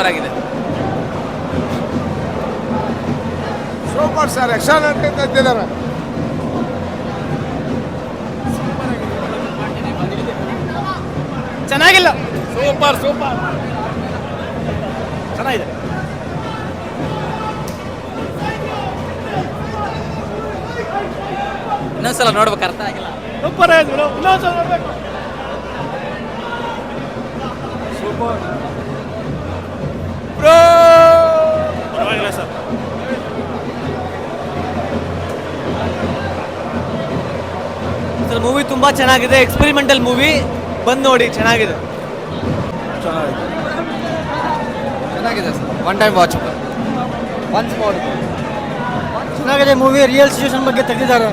Super ಆಗಿದೆ. Super sir excellent ಅಂತ ಇದ್ದಾರೆ ಚೆನ್ನಾಗಿಲ್ಲ. Super super. ಚೆನ್ನಾಗಿದೆ. ಇನ್ನೊಂದ್ಸಲ ನೋಡ್ಬೇಕು ಅರ್ಥ ಆಗಿಲ್ಲ. ಸೂಪರ್ ಆಯ್ತು ಇನ್ನೊಂದ್ಸಲ ನೋಡ್ಬೇಕು. ಪರವಾಗಿಲ್ಲ ಸರ್. ಮೂವಿ ತುಂಬಾ ಚೆನ್ನಾಗಿದೆ. ಎಕ್ಸ್ಪೆರಿಮೆಂಟಲ್ ಮೂವಿ ಬಂದು ನೋಡಿ ಚೆನ್ನಾಗಿದೆ. ಚೆನ್ನಾಗಿದೆ. Sir. One time watch once more ಚೆನ್ನಾಗಿದೆ ಮೂವಿ ರಿಯಲ್ ಸಿಚುವೇಶನ್ ಬಗ್ಗೆ ತೆಗೆದಿದ್ದಾರೆ.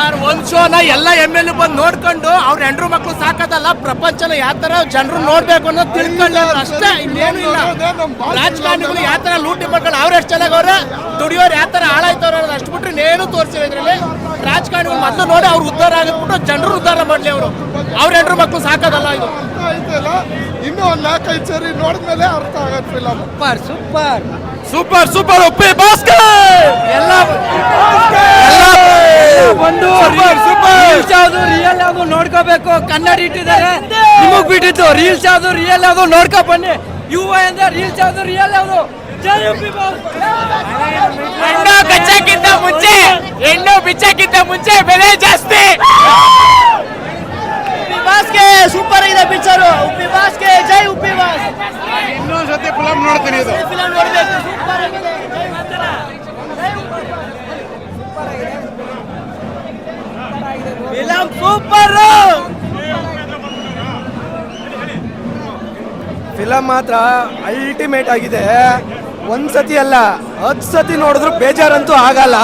ಸರ್ ಒಂದ್ ಶೋನ ಎಲ್ಲ ಎಂ ಎಲ್ ಬಂದು ನೋಡ್ಕೊಂಡು ಅವ್ರ ಹೆಂಡ್ರು ಮಕ್ಕಳು ಸಾಕದಲ್ಲ ಪ್ರಪಂಚನ ಯಾವ ತರ ಜನರು ನೋಡ್ಬೇಕು ಅನ್ನೋದು ತಿಳ್ಕೊಳ್ಳೋದು ಅಷ್ಟೇ ಇನ್ನೇನು ಇಲ್ಲ. ರಾಜಕಾರಣಿಗಳು ಯಾವ ತರ ಲೂಟಿ ಮಾಡ್ಕೊಂಡು ಅವ್ರು ಎಷ್ಟು ಚೆನ್ನಾಗಿ ಅವ್ರೆ ದುಡಿಯೋರು ಯಾವ ತರ ಹಾಳಾಯ್ತವ್ರೆ ಅನ್ನೋದು ಅಷ್ಟು ಬಿಟ್ರೆ ಇನ್ನೇನು ತೋರಿಸಿಲ್ಲ ಇದ್ರಲ್ಲಿ. ರಾಜಕಾರಣಿಗಳು ಮೊದಲು ನೋಡಿ ಅವ್ರು ಉದ್ಧಾರ ಆಗಿಬಿಟ್ಟು ಜನರು ಉದ್ಧಾರ ಮಾಡ್ಲಿ ಅವರು. ಅವ್ರ ಹೆಂಡ್ರು ಮಕ್ಕಳು ಸಾಕದಲ್ಲ ಇದು. ಇನ್ನೂ ಒಂದು ನಾಲ್ಕೈದು ಸರಿ ನೋಡಿದ್ಮೇಲೆ ಅರ್ಥ ಆಗತ್ತೆ film super super. Super super Uppi Bhaskar! ಎಲ್ಲ ಒಂದು ರೀಲ್ಸ್ ಯಾವ್ದು ರಿಯಲ್ ಯಾವ್ದು ನೋಡ್ಕೋಬೇಕು. ಕನ್ನಡ ಇಟ್ಟಿದ್ದಾರೆ. ನಿಮಗ್ ಬಿಟ್ಟಿತ್ತು ರೀಲ್ಸ್ ಯಾವ್ದು ರಿಯಲ್ ಯಾವ್ದು ನೋಡ್ಕೊ ಬನ್ನಿ. ಯುವ ಅಂದ್ರೆ ರೀಲ್ಸ್ ಯಾವ್ದು ರಿಯಲ್ ಯಾವ್ದು. ಹೆಣ್ಣು ಕಚ್ಚಕ್ಕಿಂತ ಮುಂಚೆ ಹೆಣ್ಣು ಬಿಚ್ಚಕ್ಕಿಂತ ಮುಂಚೆ ಬೆಲೆ ಜಾಸ್ತಿ. ಉಪ್ಪಿ ಬಾಸ್ಗೆ ಸೂಪರ್ ಇದೆ ಪಿಕ್ಚರ್ ಉಪ್ಪಿ ಬಾಸ್ಗೆ ಜೈ ಉಪ್ಪಿ ಬಾಸ್. ಜೊತೆ ಫಿಲಮ್ ನೋಡ್ತೀನಿ ಇದು. ಫಿಲಂ ನೋಡ್ಬೇಕು ಸೂಪರ್ ಆಗಿದೆ ಜೈ ಮಂತ್ರ. Film super! ಫಿಲಮ್ ಮಾತ್ರ ಅಲ್ಟಿಮೇಟ್ ಆಗಿದೆ. ಒಂದ್ಸತಿ ಅಲ್ಲ ಹತ್ತು ಸತಿ ನೋಡಿದ್ರು ಬೇಜಾರಂತೂ ಆಗಲ್ಲ.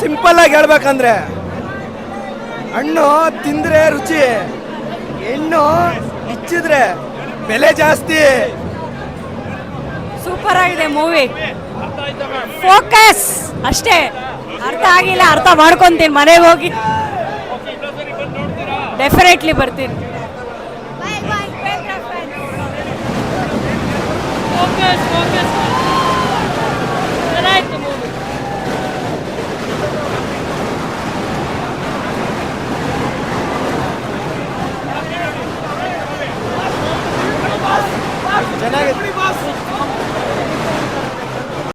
ಸಿಂಪಲ್ ಆಗಿ ಹೇಳ್ಬೇಕಂದ್ರೆ ಹಣ್ಣು ತಿಂದ್ರೆ ರುಚಿ ಹೆಣ್ಣು ಇಚ್ಚಿದ್ರೆ ಬೆಲೆ ಜಾಸ್ತಿ. ಸೂಪರ್ ಆಗಿದೆ ಮೂವಿ. ಫೋಕಸ್ ಅಷ್ಟೇ. ಅರ್ಥ ಆಗಿಲ್ಲ ಅರ್ಥ ಮಾಡ್ಕೊಂತೀನಿ ಮನೆಗೆ ಹೋಗಿ. ಡೆಫಿನೆಟ್ಲಿ ಬರ್ತೀನಿ. Focus focus